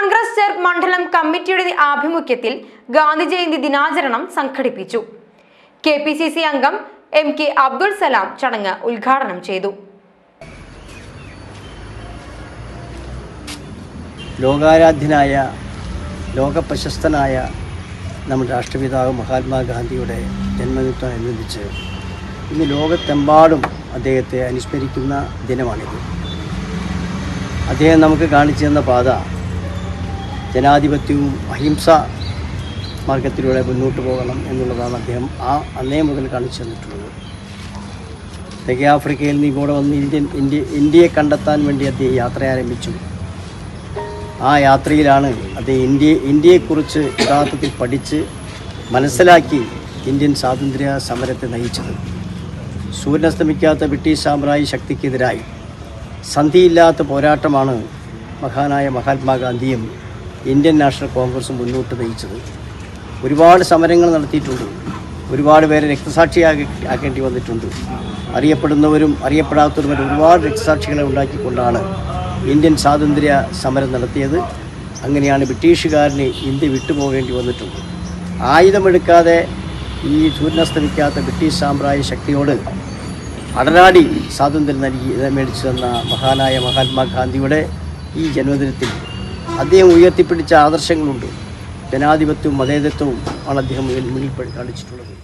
കോൺഗ്രസ് ചെർ മണ്ഡലം കമ്മിറ്റിയുടെ ആഭിമുഖ്യത്തിൽ ഗാന്ധി ജയന്തി ദിനാചരണം സംഘടിപ്പിച്ചു. കെ പി സി സി അംഗം എം കെ അബ്ദുൾ സലാം ചടങ്ങ് ഉദ്ഘാടനം ചെയ്തു. ലോകാരാധ്യനായ ലോകപ്രശസ്തനായ നമ്മുടെ രാഷ്ട്രപിതാവ് മഹാത്മാഗാന്ധിയുടെ ജന്മദിനത്തോടനുബന്ധിച്ച് ഇന്ന് ലോകത്തെമ്പാടും അദ്ദേഹത്തെ അനുസ്മരിക്കുന്ന ദിനമാണിത്. അദ്ദേഹം നമുക്ക് കാണിച്ചു തന്ന പാത ജനാധിപത്യവും അഹിംസ മാർഗത്തിലൂടെ മുന്നോട്ട് പോകണം എന്നുള്ളതാണ് അദ്ദേഹം ആ അന്നേ മുതൽ കാണിച്ചു തന്നിട്ടുള്ളത്. തെക്കേ ആഫ്രിക്കയിൽ നിന്ന് ഇവിടെ വന്ന് ഇന്ത്യൻ ഇന്ത്യ ഇന്ത്യയെ കണ്ടെത്താൻ വേണ്ടി അദ്ദേഹം യാത്ര ആരംഭിച്ചു. ആ യാത്രയിലാണ് അദ്ദേഹം ഇന്ത്യ ഇന്ത്യയെക്കുറിച്ച് യഥാർത്ഥത്തിൽ പഠിച്ച് മനസ്സിലാക്കി ഇന്ത്യൻ സ്വാതന്ത്ര്യ സമരത്തെ നയിച്ചത്. സൂര്യനസ്തമിക്കാത്ത ബ്രിട്ടീഷ് സാമ്രാജ്യ ശക്തിക്കെതിരായി. സന്ധിയില്ലാത്ത പോരാട്ടമാണ് മഹാനായ മഹാത്മാഗാന്ധിയും ഇന്ത്യൻ നാഷണൽ കോൺഗ്രസ് മുന്നോട്ട് നയിച്ചത്. ഒരുപാട് സമരങ്ങൾ നടത്തിയിട്ടുണ്ട്. ഒരുപാട് പേരെ രക്തസാക്ഷിയാക്കി ആക്കേണ്ടി വന്നിട്ടുണ്ട്. അറിയപ്പെടുന്നവരും അറിയപ്പെടാത്തവരും ഒരുപാട് രക്തസാക്ഷികളെ ഉണ്ടാക്കിക്കൊണ്ടാണ് ഇന്ത്യൻ സ്വാതന്ത്ര്യ സമരം നടത്തിയത്. അങ്ങനെയാണ് ബ്രിട്ടീഷുകാരന് ഇന്ത്യ വിട്ടുപോകേണ്ടി വന്നിട്ടുണ്ട്. ആയുധമെടുക്കാതെ ഈ സൂര്യനസ്തമിക്കാത്ത ബ്രിട്ടീഷ് സാമ്രാജ്യ ശക്തിയോട് അടനാടി സ്വാതന്ത്ര്യം നൽകി മേടിച്ചു തന്ന മഹാനായ മഹാത്മാഗാന്ധിയുടെ ഈ ജന്മദിനത്തിൽ അദ്ദേഹം ഉയർത്തിപ്പിടിച്ച ആദർശങ്ങളുണ്ട്. ജനാധിപത്യവും മതേതത്വവും ആണ് അദ്ദേഹം മുന്നിൽ കാണിച്ചിട്ടുള്ളത്.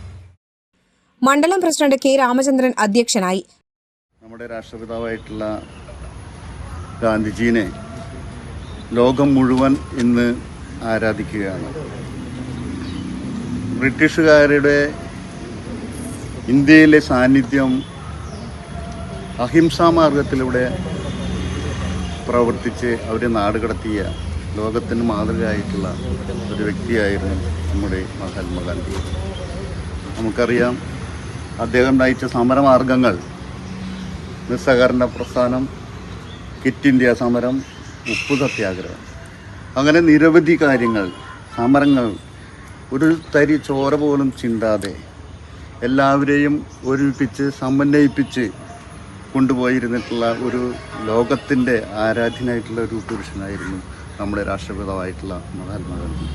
മണ്ഡലം പ്രസിഡന്റ് കെ രാമചന്ദ്രൻ അധ്യക്ഷനായി. നമ്മുടെ രാഷ്ട്രപിതാവായിട്ടുള്ള ഗാന്ധിജീനെ ലോകം മുഴുവൻ ഇന്ന് ആരാധിക്കുകയാണ്. ബ്രിട്ടീഷുകാരുടെ ഇന്ത്യയിലെ സാന്നിധ്യം അഹിംസാ മാർഗത്തിലൂടെ പ്രവർത്തിച്ച് അവരെ നാടുകടത്തിയ ലോകത്തിന് മാതൃകയായിട്ടുള്ള ഒരു വ്യക്തിയായിരുന്നു നമ്മുടെ മഹാത്മാഗാന്ധി നമുക്കറിയാം അദ്ദേഹം നയിച്ച സമരമാർഗങ്ങൾ നിസ്സഹകരണ പ്രസ്ഥാനം കിറ്റ് ഇന്ത്യ സമരം ഉപ്പു സത്യാഗ്രഹം അങ്ങനെ നിരവധി കാര്യങ്ങൾ സമരങ്ങൾ ഒരു തരി ചോര പോലും ചിന്താതെ എല്ലാവരെയും ഒരുമിപ്പിച്ച് സമന്വയിപ്പിച്ച് കൊണ്ടുപോയിരുന്നിട്ടുള്ള ഒരു ലോകത്തിന്റെ ആരാധ്യനായിട്ടുള്ള ഒരു പുരുഷനായിരുന്നു നമ്മുടെ രാഷ്ട്രപിതാവായിട്ടുള്ള മഹാത്മാഗാന്ധി.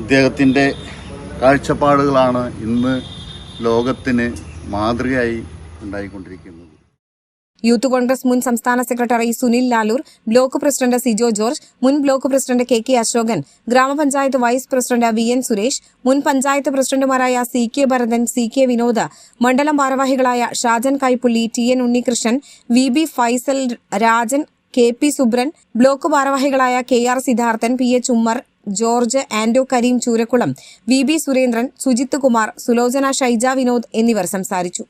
അദ്ദേഹത്തിന്റെ കാഴ്ചപ്പാടുകളാണ് ഇന്ന് ലോകത്തിന് മാതൃകയായി ഉണ്ടായിക്കൊണ്ടിരിക്കുന്നത്. യൂത്ത് കോൺഗ്രസ് മുൻ സംസ്ഥാന secretary Sunil Lalur block president Sijo George മുൻ block president K K Ashokan ഗ്രാമപഞ്ചായത്ത് vice president V N Suresh മുൻ പഞ്ചായത്ത് പ്രസിഡന്റുമാരായ C K Bharathan C K Vinod മണ്ഡലം ഭാരവാഹികളായ Shajan Kaippully T N Unnikrishnan V B Faisal Rajan K P Subran block ഭാരവാഹികളായ K R Siddharthan P H Ummer George Anto Kareem Choorakkulam V B Surendran Sujith Kumar Sulochana Shaija Vinod എന്നിവർ സംസാരിച്ചു.